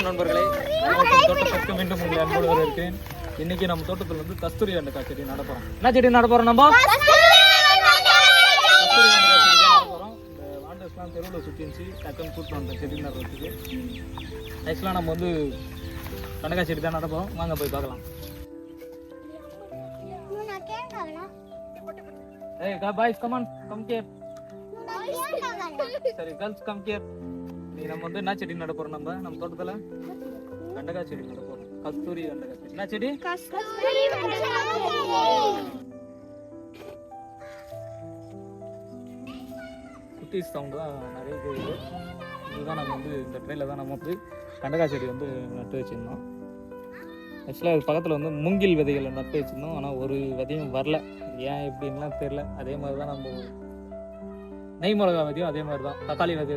வணக்கம் நண்பர்களே. தோட்டத்திற்கு மீண்டும் உங்களை அன்போடு வரவேற்கிறேன். இன்னைக்கு நம்ம தோட்டத்தில் வந்து கஸ்தூரி வெண்டைக்காய் செடி நட போறோம். என்ன செடி நட போறோம் நம்ம? தெருவில் சுற்றி இருந்துச்சு டக்குன்னு கூட்டு வந்த செடி நடுறதுக்கு ஆக்சுவலாக நம்ம வந்து வெண்டைக்காய் செடி தான் நட போறோம். வாங்க போய் பார்க்கலாம். ஏய் boys come on come here சரி கேர்ள்ஸ் கம் கேர் நீ நம்ம வந்து என்ன செடி நட போறோம் நம்ம? நம்ம தோட்டத்துல? வெண்டைக்காய் செடி நட போறோம். கஸ்தூரி வெண்டைக்காய் செடி. என்ன செடி? குட்டீஸ் சவுண்டு தான் நிறைய போகுது இதுதான் நம்ம வந்து இந்த ட்ரெயில தான் நம்ம வந்து வெண்டைக்காய் செடி வந்து நட்டு வச்சிருந்தோம். ஆக்சுவலாக அது பக்கத்தில் வந்து மூங்கில் விதைகளை நட்டு வச்சிருந்தோம். ஆனால் ஒரு விதையும் வரல. ஏன் எப்படின்லாம் தெரில அதே மாதிரி தான் நம்ம நெய் மிளகா விதையும் அதே மாதிரி தான் தக்காளி விதை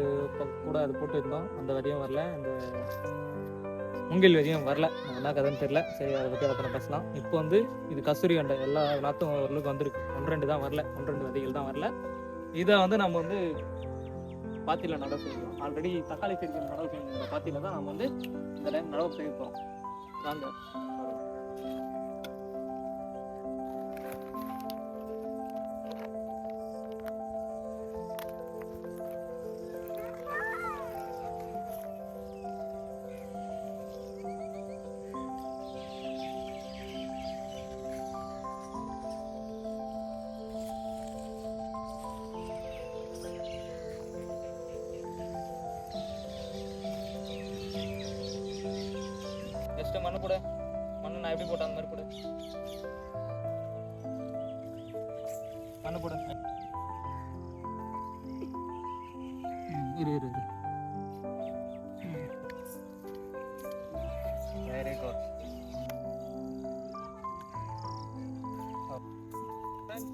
கூட அது போட்டு இருந்தோம் அந்த விதையும் வரல. அந்த மூங்கில் விதையும் வரல. என்ன கதைன்னு தெரில சரி அதை பற்றி அப்புறம் பேசலாம். இப்போ வந்து இது கஸ்தூரி அண்டை. எல்லா நாற்றும் ஓரளவுக்கு வந்திருக்கு. ஒன்று ரெண்டு தான் வரல. ஒன்று ரெண்டு விதைகள் தான் வரல. இதை வந்து நம்ம வந்து பாத்தியில் நடவு செய்யணும். ஆல்ரெடி தக்காளி செடிகள் நடவு செய்யணும். இந்த பாத்தியில் தான் நம்ம வந்து இந்த டைம் நடவு செய்ய போகிறோம் வாங்க ஜஸ்ட் மண்ணு கூட மண்ணு நான் எப்படி போட்டேன் அந்த மாதிரி கூட மண்ணு போட. இரு இரு இரு. வெரி குட்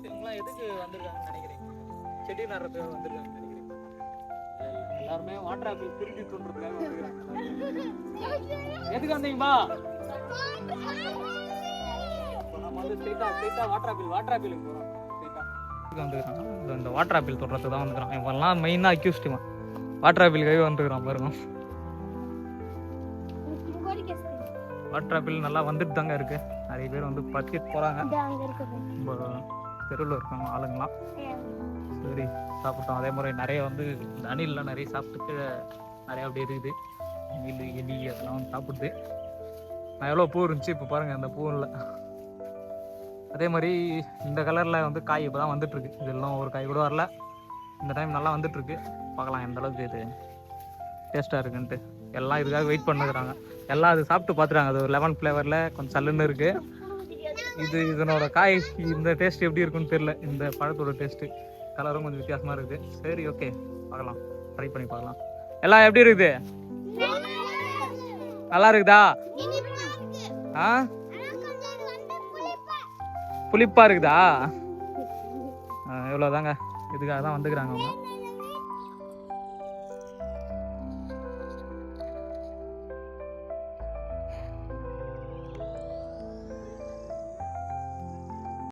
இவங்களாம் எதுக்கு வந்திருக்காங்கன்னு நினைக்கிறீங்க? செடி நடுறதுக்கு வந்திருக்காங்கன்னு நினைக்கிறீங்க? எல்லாருமே வாட்டர் ஆப்பிள் திருப்பி தோன்றதுக்காக வந்திருக்காங்க. எதுக்கு வந்தீங்கப்பா வாட்டர் ஆப்பிள் இந்த- இந்த வாட்டர் ஆப்பிள் தொடுறதுக்கு தான் வந்துக்கிறான் இவெல்லாம் மெயினாக அக்யூஸ்டுமா வாட்டர் ஆப்பிள் கை வந்துக்கிறான் பாருங்க வாட்டர் ஆப்பிள் நல்லா வந்துட்டு தாங்க இருக்கு நிறைய பேர் வந்து பறிச்சிட்டு போகிறாங்க ரொம்ப தெருவில் இருக்காங்க ஆளுங்களாம் சரி சாப்பிட்டோம் அதே மாதிரி நிறைய வந்து இந்த நிறைய சாப்பிட்டு நிறைய அப்படி இருக்குது எலி எலி அதெல்லாம் வந்து சாப்பிடுது நான் எவ்வளோ பூ இருந்துச்சு இப்போ பாருங்கள் அந்த பூ இல்லை. அதே மாதிரி இந்த கலரில் வந்து காய் இப்போ தான் வந்துட்டுருக்கு. இதெல்லாம் ஒரு காய் கூட வரல. இந்த டைம் நல்லா வந்துட்டுருக்கு. பார்க்கலாம் எந்த அளவுக்கு இது டேஸ்ட்டாக இருக்குன்ட்டு. எல்லாம் இதுக்காக வெயிட் பண்ணுறாங்க எல்லாம் அது சாப்பிட்டு பார்த்துறாங்க அது ஒரு லெமன் ஃப்ளேவரில் கொஞ்சம் சல்லுன்னு இருக்குது இது இதனோட காய் இந்த டேஸ்ட் எப்படி இருக்குன்னு தெரியல. இந்த பழத்தோட டேஸ்ட்டு கலரும் கொஞ்சம் வித்தியாசமாக இருக்குது சரி ஓகே பார்க்கலாம். ட்ரை பண்ணி பார்க்கலாம். எல்லாம் எப்படி இருக்குது? நல்லா இருக்குதா? ஆ? புளிப்பா. இருக்குதா? இவ்வளோதாங்க இதுக்காக தான் வந்துக்கிறாங்க அவங்க